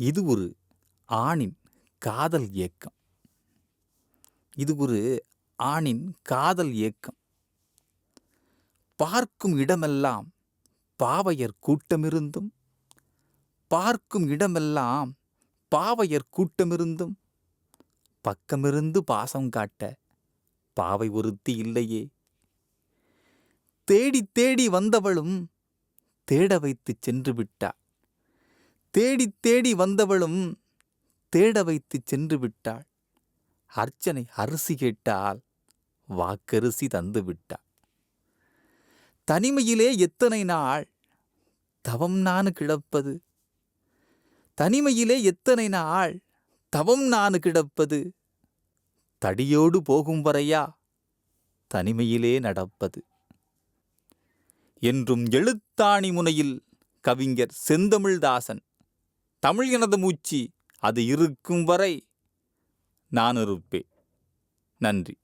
இது ஒரு ஆணின் காதல் ஏக்கம் இது ஒரு ஆணின் காதல் ஏக்கம் பார்க்கும் இடமெல்லாம் பாவையர் கூட்டமிருந்தும் பார்க்கும் இடமெல்லாம் பாவையர் கூட்டமிருந்தும் பக்கமிருந்து பாசம் காட்ட பாவை ஒருத்தி இல்லையே. தேடி தேடி வந்தவளும் தேட வைத்துச் சென்று விட்டாள் தேடித் தேடி வந்தவளும் தேட வைத்துச் சென்று விட்டாள். அர்ச்சனை அரிசி கேட்டால் வாக்கரிசி தந்து விட்டாள். தனிமையிலே எத்தனை நாள் தவம் நான் கிடப்பது? தனிமையிலே எத்தனை நாள் தவம் நான் கிடப்பது? தடியோடு போகும் வரையா தனிமையிலே நடப்பது? என்றும் எழுத்தாணி முனையில் கவிஞர் செந்தமிழ்தாசன் தமிழ் எனது மூச்சு அது இருக்கும் வரை நான் இருப்பேன். நன்றி.